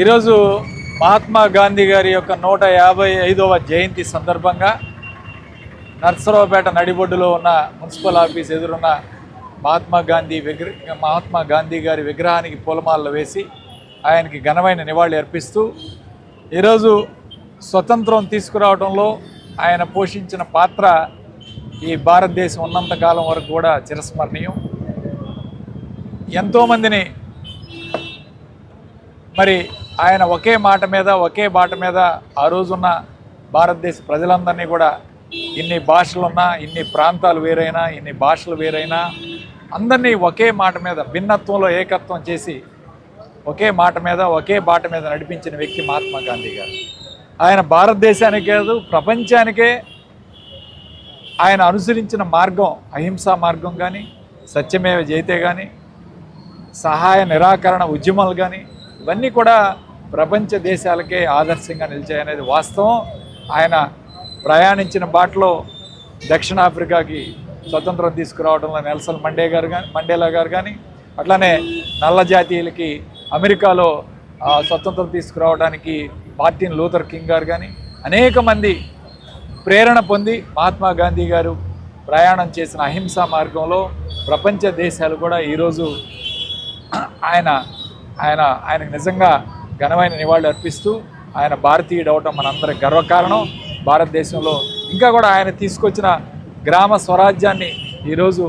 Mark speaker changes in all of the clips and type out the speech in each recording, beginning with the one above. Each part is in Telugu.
Speaker 1: ఈరోజు మహాత్మా గాంధీ గారి యొక్క నూట యాభై ఐదవ జయంతి సందర్భంగా నర్సరావుపేట నడిబొడ్డులో ఉన్న మున్సిపల్ ఆఫీస్ ఎదురున్న మహాత్మా గాంధీ విగ్రహ మహాత్మా గాంధీ గారి విగ్రహానికి పూలమాలలు వేసి ఆయనకి ఘనమైన నివాళి అర్పిస్తూ ఈరోజు స్వతంత్రం తీసుకురావడంలో ఆయన పోషించిన పాత్ర ఈ భారతదేశం ఉన్నంతకాలం వరకు కూడా చిరస్మరణీయం. ఎంతోమందిని మరి ఆయన ఒకే మాట మీద ఒకే బాట మీద ఆ రోజున్న భారతదేశ ప్రజలందరినీ కూడా ఇన్ని భాషలున్నా ఇన్ని ప్రాంతాలు వేరైనా ఇన్ని భాషలు వేరైనా అందరినీ ఒకే మాట మీద భిన్నత్వంలో ఏకత్వం చేసి ఒకే మాట మీద ఒకే బాట మీద నడిపించిన వ్యక్తి మహాత్మా గాంధీ గారు. ఆయన భారతదేశానికే కాదు ప్రపంచానికే ఆయన అనుసరించిన మార్గం అహింసా మార్గం కానీ సత్యమేవ జైతే కానీ సహాయ నిరాకరణ ఉద్యమాలు కానీ ఇవన్నీ కూడా ప్రపంచ దేశాలకే ఆదర్శంగా నిలిచాయనేది వాస్తవం. ఆయన ప్రయాణించిన బాటలో దక్షిణాఫ్రికాకి స్వతంత్రం తీసుకురావడంలో నెల్సన్ మండే గారు కానీ మండేలా గారు కానీ అట్లానే నల్ల జాతీయులకి అమెరికాలో స్వతంత్రం తీసుకురావడానికి మార్టిన్ లూథర్ కింగ్ గారు కానీ అనేక మంది ప్రేరణ పొంది మహాత్మా గాంధీ గారు ప్రయాణం చేసిన అహింసా మార్గంలో ప్రపంచ దేశాలు కూడా ఈరోజు ఆయన ఆయన ఆయనకు నిజంగా ఘనమైన నివాళులు అర్పిస్తూ ఆయన భారతీయుడు అవటం మనందరి గర్వకారణం. భారతదేశంలో ఇంకా కూడా ఆయన తీసుకొచ్చిన గ్రామ స్వరాజ్యాన్ని ఈరోజు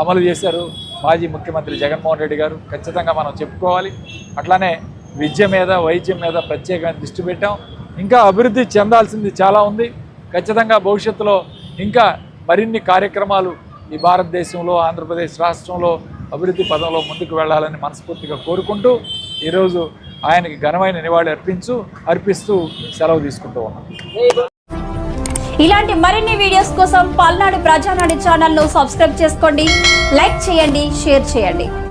Speaker 1: అమలు చేశారు మాజీ ముఖ్యమంత్రి జగన్మోహన్ రెడ్డి గారు. ఖచ్చితంగా మనం చెప్పుకోవాలి. అట్లానే విద్య మీద వైద్యం మీద ప్రత్యేకంగా దృష్టి పెట్టాం. ఇంకా అభివృద్ధి చెందాల్సింది చాలా ఉంది. ఖచ్చితంగా భవిష్యత్తులో ఇంకా మరిన్ని కార్యక్రమాలు ఈ భారతదేశంలో ఆంధ్రప్రదేశ్ రాష్ట్రంలో అభివృద్ధి పదంలో ముందుకు వెళ్ళాలని మనస్ఫూర్తిగా కోరుకుంటూ ఈరోజు ఆయనకి ఘనమైన నివాళి అర్పించు అర్పిస్తూ సెలవు తీసుకుంటూ ఉన్నాం.
Speaker 2: ఇలాంటి మరిన్ని వీడియోస్ కోసం పల్నాడు ప్రజానాడు ఛానల్ను సబ్స్క్రైబ్ చేసుకోండి లైక్ చేయండి షేర్ చేయండి.